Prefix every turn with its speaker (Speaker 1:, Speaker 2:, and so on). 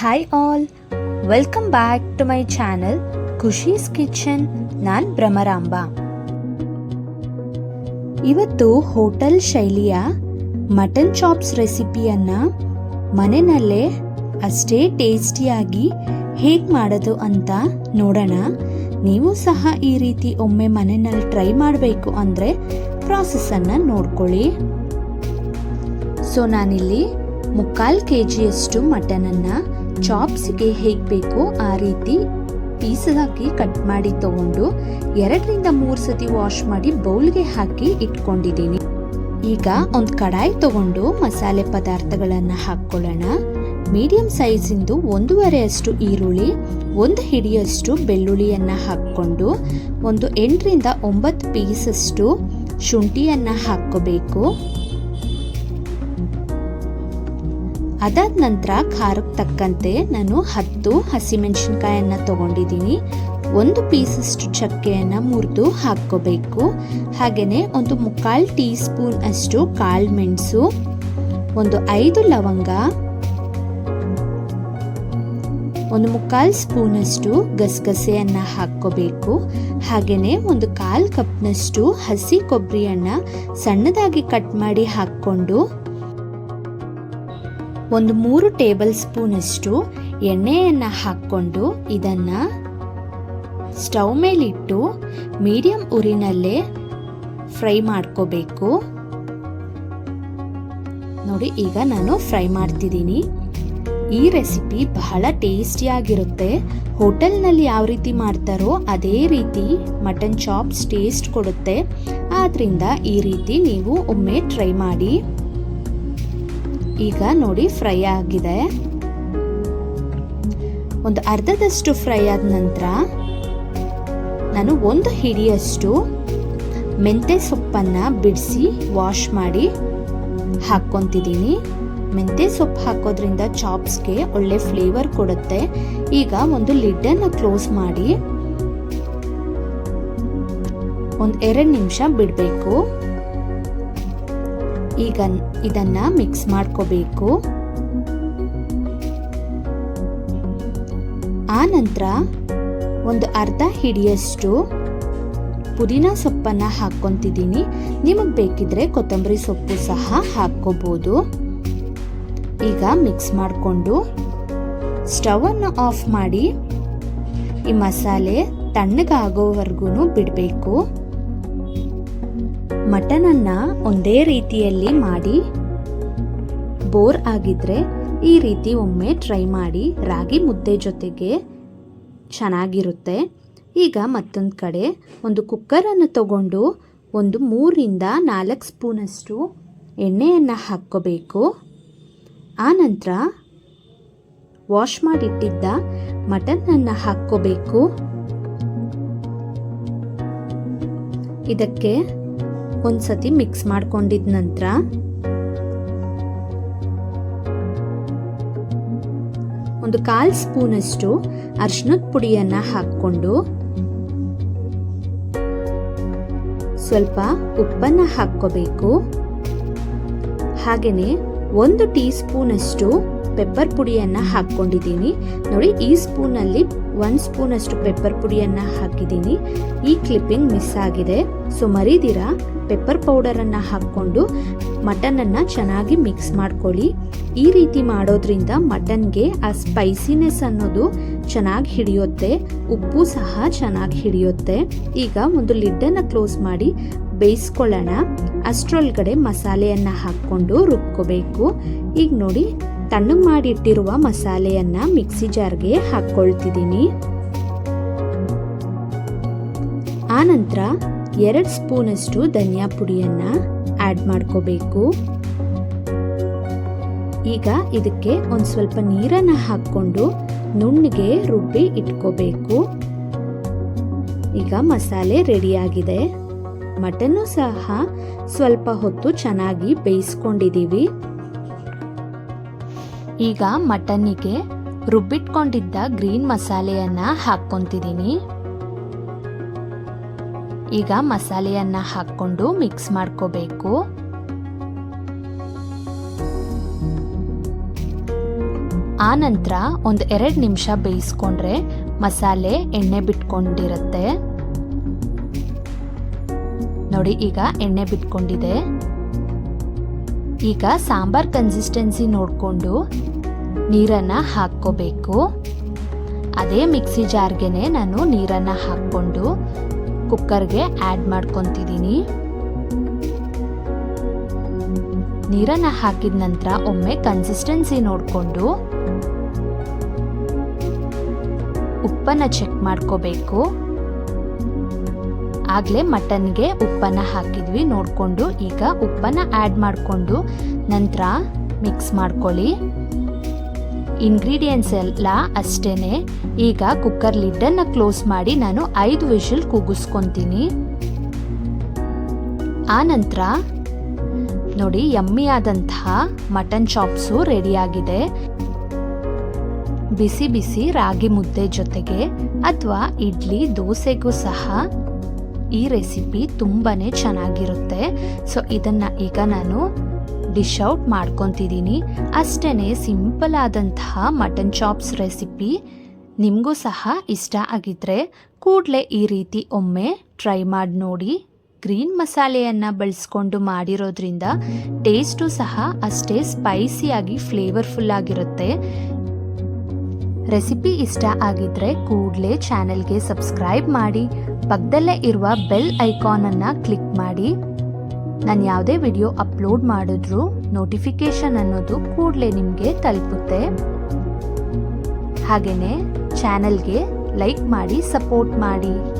Speaker 1: Hi all welcome back to my channel Khushi's kitchen ನಾನ್ ಭ್ರಮರಾಂಬ. ಇವತ್ತು hotel ಶೈಲಿಯ mutton chops ರೆಸಿಪಿಯನ್ನ ಮನೆಯಲ್ಲೇ ಅಷ್ಟೇ ಟೇಸ್ಟಿಯಾಗಿ ಹೇಗೆ ಮಾಡೋದು ಅಂತ ನೋಡೋಣ. ನೀವು ಸಹ ಈ ರೀತಿ ಒಮ್ಮೆ ಮನೆಯಲ್ಲಿ ಟ್ರೈ ಮಾಡಬೇಕು ಅಂದರೆ ಪ್ರಾಸೆಸ್ಸನ್ನು ನೋಡ್ಕೊಳ್ಳಿ. ಸೊ ನಾನಿಲ್ಲಿ ಮುಕ್ಕಾಲು ಕೆ ಜಿಯಷ್ಟು ಮಟನನ್ನು ಚಾಪ್ಸ್ಗೆ ಹೇಗೆ ಬೇಕೋ ಆ ರೀತಿ ಪೀಸಾಗಿ ಕಟ್ ಮಾಡಿ ತಗೊಂಡು ಎರಡರಿಂದ ಮೂರು ಸತಿ ವಾಶ್ ಮಾಡಿ ಬೌಲ್ಗೆ ಹಾಕಿ ಇಟ್ಕೊಂಡಿದ್ದೀನಿ. ಈಗ ಒಂದು ಕಡಾಯಿ ತಗೊಂಡು ಮಸಾಲೆ ಪದಾರ್ಥಗಳನ್ನು ಹಾಕ್ಕೊಳ್ಳೋಣ. ಮೀಡಿಯಂ ಸೈಜಿಂದು ಒಂದೂವರೆ ಅಷ್ಟು ಈರುಳ್ಳಿ, ಒಂದು ಹಿಡಿಯಷ್ಟು ಬೆಳ್ಳುಳ್ಳಿಯನ್ನು ಹಾಕ್ಕೊಂಡು ಒಂದು ಎಂಟರಿಂದ ಒಂಬತ್ತು ಪೀಸಷ್ಟು ಶುಂಠಿಯನ್ನು ಹಾಕ್ಕೋಬೇಕು. ಅದಾದ ನಂತರ ಖಾರಕ್ಕೆ ತಕ್ಕಂತೆ ನಾನು ಹತ್ತು ಹಸಿಮೆಣಸಿನ್ಕಾಯನ್ನು ತಗೊಂಡಿದ್ದೀನಿ. ಒಂದು ಪೀಸಷ್ಟು ಚಕ್ಕೆಯನ್ನು ಮುರಿದು ಹಾಕ್ಕೋಬೇಕು. ಹಾಗೆಯೇ ಒಂದು ಮುಕ್ಕಾಲು ಟೀ ಸ್ಪೂನ್ ಅಷ್ಟು ಕಾಳು ಮೆಣಸು, ಒಂದು ಐದು ಲವಂಗ, ಒಂದು ಮುಕ್ಕಾಲು ಸ್ಪೂನಷ್ಟು ಗಸಗಸೆಯನ್ನು ಹಾಕ್ಕೋಬೇಕು. ಹಾಗೆಯೇ ಒಂದು ಕಾಲು ಕಪ್ನಷ್ಟು ಹಸಿ ಕೊಬ್ಬರಿಯನ್ನು ಸಣ್ಣದಾಗಿ ಕಟ್ ಮಾಡಿ ಹಾಕ್ಕೊಂಡು ಒಂದು ಮೂರು ಟೇಬಲ್ ಸ್ಪೂನಷ್ಟು ಎಣ್ಣೆಯನ್ನು ಹಾಕ್ಕೊಂಡು ಇದನ್ನು ಸ್ಟವ್ ಮೇಲಿಟ್ಟು ಮೀಡಿಯಂ ಉರಿನಲ್ಲೇ ಫ್ರೈ ಮಾಡ್ಕೋಬೇಕು. ನೋಡಿ, ಈಗ ನಾನು ಫ್ರೈ ಮಾಡ್ತಿದ್ದೀನಿ. ಈ ರೆಸಿಪಿ ಬಹಳ ಟೇಸ್ಟಿಯಾಗಿರುತ್ತೆ ಹೋಟೆಲ್ನಲ್ಲಿ ಯಾವ ರೀತಿ ಮಾಡ್ತಾರೋ ಅದೇ ರೀತಿ ಮಟನ್ ಚಾಪ್ಸ್ ಟೇಸ್ಟ್ ಕೊಡುತ್ತೆ. ಆದ್ದರಿಂದ ಈ ರೀತಿ ನೀವು ಒಮ್ಮೆ ಟ್ರೈ ಮಾಡಿ. ಈಗ ನೋಡಿ ಫ್ರೈ ಆಗಿದೆ. ಒಂದು ಅರ್ಧದಷ್ಟು ಫ್ರೈ ಆದ ನಂತರ ನಾನು ಒಂದು ಹಿಡಿಯಷ್ಟು ಮೆಂತೆ ಸೊಪ್ಪನ್ನು ಬಿಡಿಸಿ ವಾಶ್ ಮಾಡಿ ಹಾಕ್ಕೊತಿದ್ದೀನಿ. ಮೆಂತೆ ಸೊಪ್ಪು ಹಾಕೋದ್ರಿಂದ ಚಾಪ್ಸ್ಗೆ ಒಳ್ಳೆ ಫ್ಲೇವರ್ ಕೊಡುತ್ತೆ. ಈಗ ಒಂದು ಲಿಡ್ಡನ್ನು ಕ್ಲೋಸ್ ಮಾಡಿ ಒಂದು ಎರಡು ನಿಮಿಷ ಬಿಡಬೇಕು. ಈಗ ಇದನ್ನ ಮಿಕ್ಸ್ ಮಾಡ್ಕೋಬೇಕು. ಆ ನಂತರ ಒಂದು ಅರ್ಧ ಹಿಡಿಯಷ್ಟು ಪುದೀನ ಸೊಪ್ಪನ್ನು ಹಾಕ್ಕೊಂತಿದ್ದೀನಿ. ನಿಮಗೆ ಬೇಕಿದ್ರೆ ಕೊತ್ತಂಬರಿ ಸೊಪ್ಪು ಸಹ ಹಾಕ್ಕೋಬೋದು. ಈಗ ಮಿಕ್ಸ್ ಮಾಡಿಕೊಂಡು ಸ್ಟವನ್ನು ಆಫ್ ಮಾಡಿ ಈ ಮಸಾಲೆ ತಣ್ಣಗಾಗೋವರೆಗೂ ಬಿಡಬೇಕು. ಮಟನನ್ನು ಒಂದೇ ರೀತಿಯಲ್ಲಿ ಮಾಡಿ, ಬೋರ್ ಆಗಿದ್ರೆ ಈ ರೀತಿ ಒಮ್ಮೆ ಟ್ರೈ ಮಾಡಿ, ರಾಗಿ ಮುದ್ದೆ ಜೊತೆಗೆ ಚೆನ್ನಾಗಿರುತ್ತೆ. ಈಗ ಮತ್ತೊಂದು ಕಡೆ ಒಂದು ಕುಕ್ಕರನ್ನು ತಗೊಂಡು ಒಂದು ಮೂರಿಂದ ನಾಲ್ಕು ಸ್ಪೂನಷ್ಟು ಎಣ್ಣೆಯನ್ನು ಹಾಕ್ಕೋಬೇಕು. ಆನಂತರ ವಾಶ್ ಮಾಡಿಟ್ಟಿದ್ದ ಮಟನನ್ನು ಹಾಕ್ಕೋಬೇಕು. ಇದಕ್ಕೆ ಒಂದ್ಸತಿ ಮಿಕ್ಸ್ ಮಾಡ್ಕೊಂಡಿದ ನಂತರ ಒಂದು ಕಾಲ್ ಸ್ಪೂನಷ್ಟು ಅರ್ಶಿನದ ಪುಡಿಯನ್ನು ಹಾಕ್ಕೊಂಡು ಸ್ವಲ್ಪ ಉಪ್ಪನ್ನು ಹಾಕ್ಕೋಬೇಕು. ಹಾಗೆಯೇ ಒಂದು ಟೀ ಸ್ಪೂನಷ್ಟು ಪೆಪ್ಪರ್ ಪುಡಿಯನ್ನು ಹಾಕ್ಕೊಂಡಿದ್ದೀನಿ. ನೋಡಿ, ಈ ಸ್ಪೂನಲ್ಲಿ ಒಂದು ಸ್ಪೂನಷ್ಟು ಪೆಪ್ಪರ್ ಪುಡಿಯನ್ನು ಹಾಕಿದ್ದೀನಿ. ಈ ಕ್ಲಿಪ್ಪಿಂಗ್ ಮಿಸ್ ಆಗಿದೆ. ಸೊ ಮರಿದಿರ ಪೆಪ್ಪರ್ ಪೌಡರನ್ನು ಹಾಕ್ಕೊಂಡು ಮಟನನ್ನು ಚೆನ್ನಾಗಿ ಮಿಕ್ಸ್ ಮಾಡ್ಕೊಳ್ಳಿ. ಈ ರೀತಿ ಮಾಡೋದ್ರಿಂದ ಮಟನ್ಗೆ ಆ ಸ್ಪೈಸಿನೆಸ್ ಅನ್ನೋದು ಚೆನ್ನಾಗಿ ಹಿಡಿಯುತ್ತೆ. ಉಪ್ಪು ಸಹ ಚೆನ್ನಾಗಿ ಹಿಡಿಯುತ್ತೆ. ಈಗ ಒಂದು ಲಿಡ್ಡನ್ನು ಕ್ಲೋಸ್ ಮಾಡಿ ಬೇಯಿಸ್ಕೊಳ್ಳೋಣ. ಅಷ್ಟರೊಳಗಡೆ ಮಸಾಲೆಯನ್ನು ಹಾಕ್ಕೊಂಡು ರುಬ್ಕೋಬೇಕು. ಈಗ ನೋಡಿ ತಣ್ಣಗೆ ಮಾಡಿಟ್ಟಿರುವ ಮಸಾಲೆಯನ್ನು ಮಿಕ್ಸಿ ಜಾರ್ಗೆ ಹಾಕ್ಕೊಳ್ತಿದ್ದೀನಿ. ಆನಂತರ ಎರಡು ಸ್ಪೂನಷ್ಟು ಧನಿಯಾ ಪುಡಿಯನ್ನು ಆ್ಯಡ್ ಮಾಡ್ಕೋಬೇಕು. ಈಗ ಇದಕ್ಕೆ ಒಂದು ಸ್ವಲ್ಪ ನೀರನ್ನು ಹಾಕ್ಕೊಂಡು ನುಣ್ಣಗೆ ರುಬ್ಬಿ ಇಟ್ಕೋಬೇಕು. ಈಗ ಮಸಾಲೆ ರೆಡಿಯಾಗಿದೆ ಮಟನ್ನು ಸಹ ಸ್ವಲ್ಪ ಹೊತ್ತು ಚೆನ್ನಾಗಿ ಬೇಯಿಸ್ಕೊಂಡಿದ್ದೀವಿ ಈಗ ಮಟನ್ನಿಗೆ ರುಬ್ಬಿಟ್ಕೊಂಡಿದ್ದ ಗ್ರೀನ್ ಮಸಾಲೆಯನ್ನು ಹಾಕ್ಕೊತಿದ್ದೀನಿ. ಈಗ ಮಸಾಲೆಯನ್ನು ಹಾಕ್ಕೊಂಡು ಮಿಕ್ಸ್ ಮಾಡ್ಕೋಬೇಕು. ಆ ನಂತರ ಒಂದು ಎರಡು ನಿಮಿಷ ಬೇಯಿಸ್ಕೊಂಡ್ರೆ ಮಸಾಲೆ ಎಣ್ಣೆ ಬಿಟ್ಕೊಂಡಿರುತ್ತೆ. ನೋಡಿ, ಈಗ ಎಣ್ಣೆ ಬಿಟ್ಕೊಂಡಿದೆ. ಈಗ ಸಾಂಬಾರ್ ಕನ್ಸಿಸ್ಟೆನ್ಸಿ ನೋಡಿಕೊಂಡು ನೀರನ್ನು ಹಾಕ್ಕೋಬೇಕು. ಅದೇ ಮಿಕ್ಸಿ ಜಾರ್ಗೆ ನಾನು ನೀರನ್ನು ಹಾಕ್ಕೊಂಡು ಕುಕ್ಕರ್ಗೆ ಆ್ಯಡ್ ಮಾಡ್ಕೊತಿದ್ದೀನಿ ನೀರನ್ನು ಹಾಕಿದ ನಂತರ ಒಮ್ಮೆ ಕನ್ಸಿಸ್ಟೆನ್ಸಿ ನೋಡಿಕೊಂಡು ಉಪ್ಪನ್ನು ಚೆಕ್ ಮಾಡ್ಕೋಬೇಕು. ಆಗಲೇ ಮಟನ್ಗೆ ಉಪ್ಪನ್ನು ಹಾಕಿದ್ವಿ ನೋಡಿಕೊಂಡು ಈಗ ಉಪ್ಪನ್ನು ಆ್ಯಡ್ ಮಾಡಿಕೊಂಡು ನಂತರ ಮಿಕ್ಸ್ ಮಾಡ್ಕೊಳ್ಳಿ. ಇಂಗ್ರೀಡಿಯೆಂಟ್ಸ್ ಎಲ್ಲ ಅಷ್ಟೇ ಈಗ ಕುಕ್ಕರ್ ಲಿಡ್ಡನ್ನು ಕ್ಲೋಸ್ ಮಾಡಿ ನಾನು ಐದು ವಿಷಲ್ ಕೂಗಿಸ್ಕೊತೀನಿ ಆನಂತರ ನಂತರ ನೋಡಿ ಯಮ್ಮಿ ಆದಂತಹ ಮಟನ್ ಚಾಪ್ಸು ರೆಡಿಯಾಗಿದೆ ಬಿಸಿ ಬಿಸಿ ರಾಗಿ ಮುದ್ದೆ ಜೊತೆಗೆ ಅಥವಾ ಇಡ್ಲಿ ದೋಸೆಗೂ ಸಹ ಈ ರೆಸಿಪಿ ತುಂಬಾ ಚೆನ್ನಾಗಿರುತ್ತೆ. ಸೊ ಇದನ್ನು ಈಗ ನಾನು ಡಿಶ್ ಔಟ್ ಮಾಡ್ಕೊತಿದ್ದೀನಿ ಅಷ್ಟೇ ಸಿಂಪಲ್ ಆದಂತಹ ಮಟನ್ ಚಾಪ್ಸ್ ರೆಸಿಪಿ ನಿಮಗೂ ಸಹ ಇಷ್ಟ ಆಗಿದ್ರೆ ಕೂಡಲೇ ಈ ರೀತಿ ಒಮ್ಮೆ ಟ್ರೈ ಮಾಡಿ ನೋಡಿ. ಗ್ರೀನ್ ಮಸಾಲೆಯನ್ನು ಬಳಸ್ಕೊಂಡು ಮಾಡಿರೋದ್ರಿಂದ ಟೇಸ್ಟು ಸಹ ಅಷ್ಟೇ ಸ್ಪೈಸಿಯಾಗಿ ಫ್ಲೇವರ್ಫುಲ್ ಆಗಿರುತ್ತೆ. ರೆಸಿಪಿ ಇಷ್ಟ ಆಗಿದ್ರೆ ಕೂಡಲೇ ಚಾನೆಲ್ಗೆ ಸಬ್ಸ್ಕ್ರೈಬ್ ಮಾಡಿ. ಪಕ್ಕದಲ್ಲೇ ಇರುವ ಬೆಲ್ ಐಕಾನನ್ನು ಕ್ಲಿಕ್ ಮಾಡಿ. ನಾನು ಯಾವುದೇ ವಿಡಿಯೋ ಅಪ್ಲೋಡ್ ಮಾಡಿದ್ರೂ ನೋಟಿಫಿಕೇಷನ್ ಅನ್ನೋದು ಕೂಡಲೇ ನಿಮಗೆ ತಲುಪುತ್ತೆ. ಹಾಗೆಯೇ ಚಾನಲ್ಗೆ ಲೈಕ್ ಮಾಡಿ ಸಪೋರ್ಟ್ ಮಾಡಿ.